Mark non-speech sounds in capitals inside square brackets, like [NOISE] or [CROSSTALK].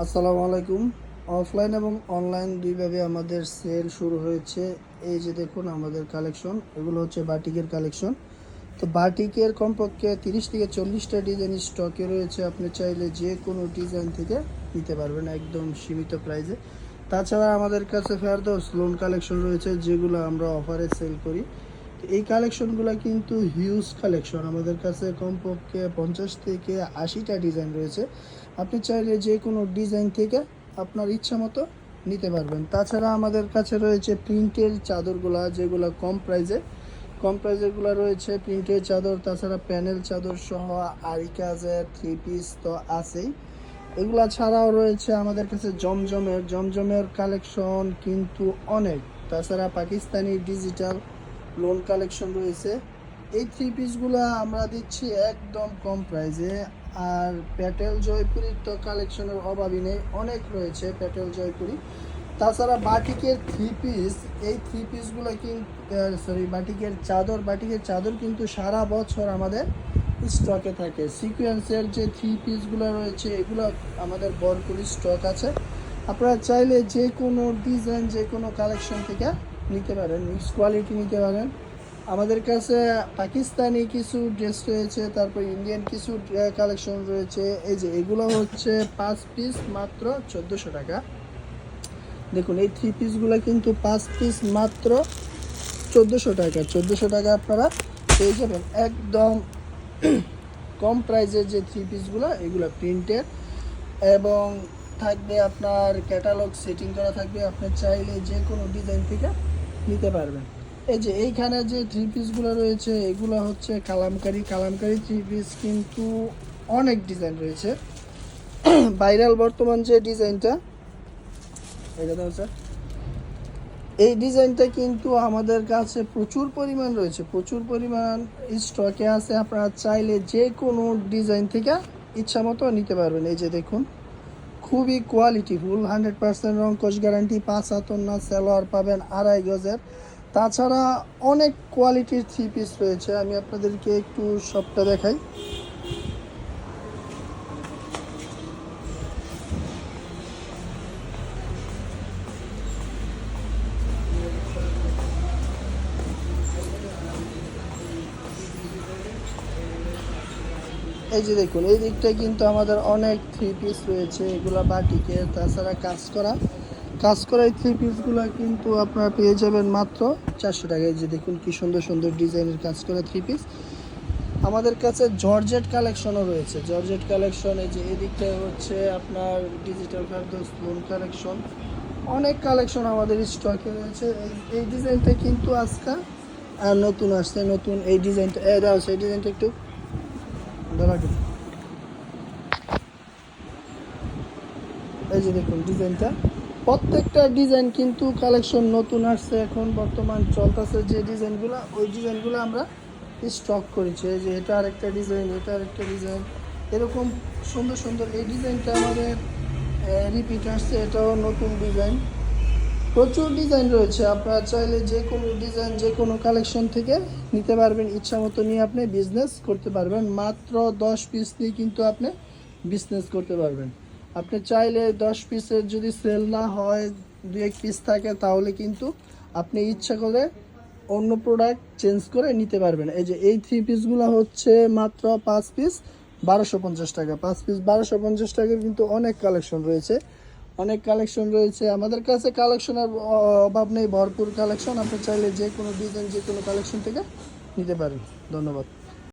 আসসালামু আলাইকুম। অফলাইন এবং অনলাইন দুইভাবে আমাদের সেল শুরু হয়েছে। এই যে দেখুন আমাদের কালেকশন, এগুলো হচ্ছে বাটিকের কালেকশন। তো বাটিকের কমপক্ষে তিরিশ থেকে চল্লিশটা ডিজাইন স্টকে রয়েছে। আপনি চাইলে যে কোনো ডিজাইন থেকে নিতে পারবেন একদম সীমিত প্রাইসে। তাছাড়া আমাদের কাছে ফেরদৌস লোন কালেকশন রয়েছে, যেগুলো আমরা অফারে সেল করি। এই কালেকশনগুলো কিন্তু হিউজ কালেকশন আমাদের কাছে কমপক্ষে পঞ্চাশ থেকে আশিটা ডিজাইন রয়েছে। আপনি চাইলে যে কোনো ডিজাইন থেকে আপনার ইচ্ছা মতো নিতে পারবেন। তাছাড়া আমাদের কাছে রয়েছে প্রিন্টের চাদরগুলা, যেগুলো কম প্রাইসে কম প্রাইজেরগুলো রয়েছে প্রিন্টের চাদর, তাছাড়া প্যানেল চাদর সহ আরিকাজের থ্রি পিস তো আছেই। এগুলা ছাড়াও রয়েছে আমাদের কাছে জমজমের। জমজমের কালেকশন কিন্তু অনেক। তাছাড়া পাকিস্তানি ডিজিটাল লোন কালেকশন রয়েছে। এই থ্রি পিসগুলো আমরা দিচ্ছি একদম কম প্রাইসে আর প্যাটেল জয়পুরির তো কালেকশনের অভাবই নেই, অনেক রয়েছে প্যাটেল জয়পুরি তাছাড়া বাটিকের থ্রি পিস এই থ্রি পিসগুলো কিন্তু সরি বাটিকের চাদর বাটিকের চাদর কিন্তু সারা বছর আমাদের স্টকে থাকে। সিকোয়েন্সের যে থ্রি পিসগুলো রয়েছে, এগুলো আমাদের ভরপুর স্টক আছে। আপনারা চাইলে যে কোনো ডিজাইন যে কোনো কালেকশন থেকে নিতে পারেন মিক্স কোয়ালিটি নিতে পারেন। আমাদের কাছে পাকিস্তানি কিছু ড্রেস রয়েছে, তারপর ইন্ডিয়ান কিছু কালেকশন রয়েছে। এই যে, এগুলো হচ্ছে পাঁচ পিস মাত্র চোদ্দোশো টাকা। দেখুন, এই থ্রি পিসগুলো কিন্তু পাঁচ পিস মাত্র চোদ্দোশো টাকা। চোদ্দোশো টাকা আপনারা পেয়ে যাবেন। একদম [CLEARS THROAT] কম প্রাইসের যে থ্রি পিসগুলো এগুলো প্রিন্টেড এবং থাকবে আপনার ক্যাটালগ সেটিং করা থাকবে। আপনি চাইলে যে কোনো ডিজাইন থেকে নিতে পারবেন এই যে এইখানে যে থ্রি পিসগুলো রয়েছে, এগুলো হচ্ছে কালামকারি। কালামকারি থ্রি পিস কিন্তু অনেক ডিজাইন রয়েছে। ভাইরাল বর্তমান যে ডিজাইনটা এটা দাও স্যার এই ডিজাইনটা কিন্তু আমাদের কাছে প্রচুর পরিমাণ রয়েছে। প্রচুর পরিমাণ স্টকে আছে। আপনারা চাইলে যে কোনো ডিজাইন থেকে ইচ্ছা মতো নিতে পারবেন। এই যে দেখুন খুবই কোয়ালিটি ফুল হান্ড্রেড পার্সেন্ট রং কোচ গ্যারান্টি পাঁচ হাত না সেলোয়ার পাবেন আড়াই গজের। তাছাড়া অনেক কোয়ালিটির থ্রি পিস রয়েছে, আমি আপনাদেরকে একটু সবটা দেখাই। এই যে দেখুন, এই দিকটা কিন্তু আমাদের অনেক থ্রি পিস রয়েছে, এগুলো বাটিকে, তাছাড়া কাজ করা। কাজ করা এই থ্রি পিসগুলো কিন্তু আপনারা পেয়ে যাবেন মাত্র চারশো টাকায় এই যে দেখুন, কি সুন্দর সুন্দর ডিজাইনের কাজ করা থ্রি পিস আমাদের কাছে জর্জেট কালেকশনও রয়েছে। জর্জেট কালেকশন এই যে এই দিকটায় হচ্ছে আপনার ডিজিটাল ফেরদোস কালেকশন অনেক কালেকশন আমাদের স্টকে রয়েছে। এই- এই ডিজাইনটা কিন্তু আজকাল আর নতুন আসছে, নতুন এই ডিজাইনটা এই দাও, সেই ডিজাইনটা একটু এই যে দেখুন ডিজাইনটা। প্রত্যেকটা ডিজাইন কিন্তু কালেকশন নতুন আসছে এখন, বর্তমান চলতেছে যে ডিজাইনগুলো, ওই ডিজাইনগুলো আমরা স্টক করেছি। এই যে এটা আরেকটা ডিজাইন, এটা আরেকটা ডিজাইন। এরকম সুন্দর সুন্দর এই ডিজাইনটা আমাদের রিপিট আসছে, এটাও নতুন ডিজাইন। প্রচুর ডিজাইন রয়েছে। আপনারা চাইলে যে কোনো ডিজাইন যে কোনো কালেকশন থেকে নিতে পারবেন। ইচ্ছা মতো নিয়ে আপনি বিজনেস করতে পারবেন। মাত্র দশ পিস দিয়ে কিন্তু আপনি বিজনেস করতে পারবেন। আপনি চাইলে দশ পিসের যদি সেল না হয়, দু এক পিস থাকে, তাহলে কিন্তু আপনি ইচ্ছা করে অন্য প্রোডাক্ট চেঞ্জ করে নিতে পারবেন। এই যে এই থ্রি পিসগুলো হচ্ছে মাত্র পাঁচ পিস বারোশো পঞ্চাশ টাকা। পাঁচ পিস বারোশো পঞ্চাশ টাকার কিন্তু অনেক কালেকশন রয়েছে। অনেক কালেকশন রয়েছে। আমাদের কাছে কালেকশনের অভাব নেই। ভরপুর কালেকশন আপনি চাইলে যে কোনো ডিজাইন যে কোনো কালেকশন থেকে নিতে পারেন। ধন্যবাদ।